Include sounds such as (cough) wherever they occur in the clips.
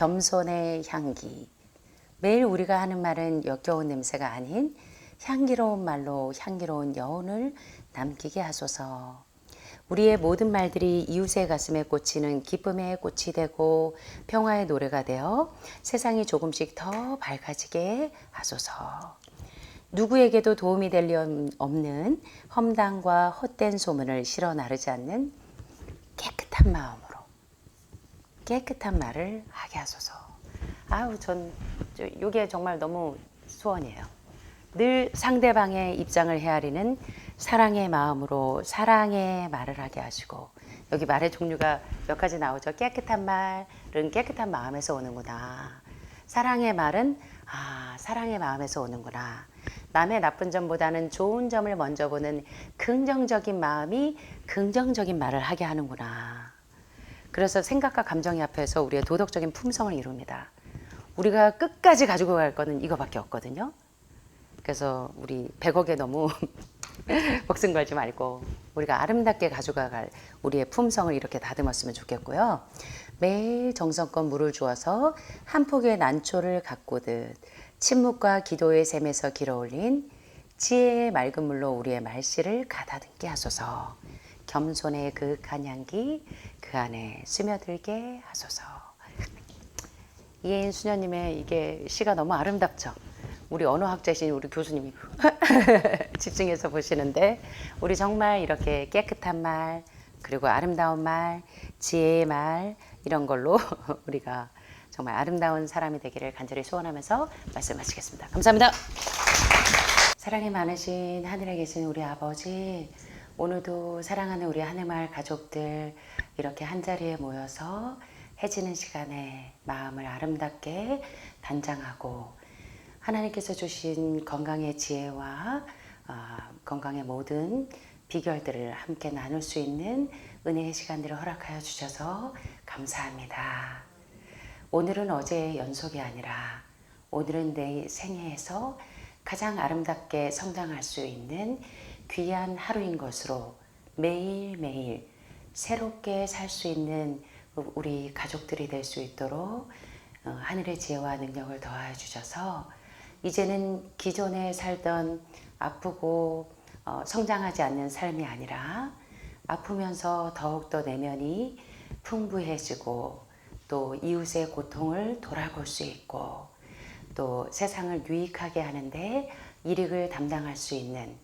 겸손의 향기. 매일 우리가 하는 말은 역겨운 냄새가 아닌 향기로운 말로 향기로운 여운을 남기게 하소서. 우리의 모든 말들이 이웃의 가슴에 꽂히는 기쁨의 꽃이 되고 평화의 노래가 되어 세상이 조금씩 더 밝아지게 하소서. 누구에게도 도움이 될 리 없는 험담과 헛된 소문을 실어 나르지 않는 깨끗한 마음으로 깨끗한 말을 하게 하소서. 아우 전 저, 이게 정말 너무 소원이에요. 늘 상대방의 입장을 헤아리는 사랑의 마음으로 사랑의 말을 하게 하시고 여기 말의 종류가 몇 가지 나오죠. 깨끗한 말은 깨끗한 마음에서 오는구나. 사랑의 말은 아 사랑의 마음에서 오는구나. 남의 나쁜 점보다는 좋은 점을 먼저 보는 긍정적인 마음이 긍정적인 말을 하게 하는구나. 그래서 생각과 감정이 앞에서 우리의 도덕적인 품성을 이룹니다. 우리가 끝까지 가지고 갈 거는 이거밖에 없거든요. 그래서 우리 100억에 너무 (laughs) 목숨 걸지 말고 우리가 아름답게 가져갈 우리의 품성을 이렇게 다듬었으면 좋겠고요. 매일 정성껏 물을 주어서 한 폭의 난초를 가꾸듯 침묵과 기도의 샘에서 길어올린 지혜의 맑은 물로 우리의 말씨를 가다듬게 하소서. 겸손의 그윽한 향기 그 안에 스며들게 하소서. 이혜인 수녀님의 이게 시가 너무 아름답죠. 우리 언어학자이신 우리 교수님이 (laughs) 집중해서 보시는데 우리 정말 이렇게 깨끗한 말 그리고 아름다운 말 지혜의 말 이런 걸로 (laughs) 우리가 정말 아름다운 사람이 되기를 간절히 소원하면서 말씀 마치겠습니다. 감사합니다. 사랑이 많으신 하늘에 계신 우리 아버지 오늘도 사랑하는 우리 하늘마을 가족들 이렇게 한자리에 모여서 해지는 시간에 마음을 아름답게 단장하고 하나님께서 주신 건강의 지혜와 어, 건강의 모든 비결들을 함께 나눌 수 있는 은혜의 시간들을 허락하여 주셔서 감사합니다. 오늘은 어제의 연속이 아니라 오늘은 내 생애에서 가장 아름답게 성장할 수 있는 귀한 하루인 것으로 매일매일 새롭게 살 수 있는 우리 가족들이 될 수 있도록 어, 하늘의 지혜와 능력을 더하여 주셔서 이제는 기존에 살던 아프고 어, 성장하지 않는 삶이 아니라 아프면서 더욱더 내면이 풍부해지고 또 이웃의 고통을 돌아볼 수 있고 또 세상을 유익하게 하는데 일익을 담당할 수 있는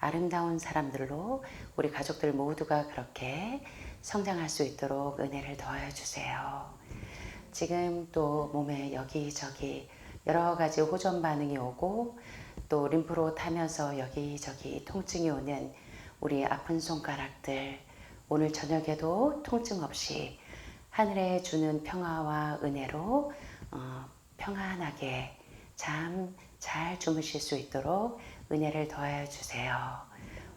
아름다운 사람들로 우리 가족들 모두가 그렇게 성장할 수 있도록 은혜를 더하여 주세요. 지금 또 몸에 여기저기 여러 가지 호전 반응이 오고 또 림프로 타면서 여기저기 통증이 오는 우리 아픈 손가락들 오늘 저녁에도 통증 없이 하늘에 주는 평화와 은혜로 어, 평안하게 잠 잘 주무실 수 있도록 은혜를 더하여 주세요.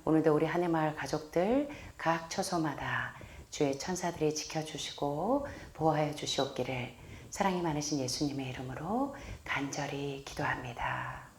오늘도 우리 하늘마을 가족들 각 처소마다 주의 천사들이 지켜주시고 보호하여 주시옵기를 사랑이 많으신 예수님의 이름으로 간절히 기도합니다.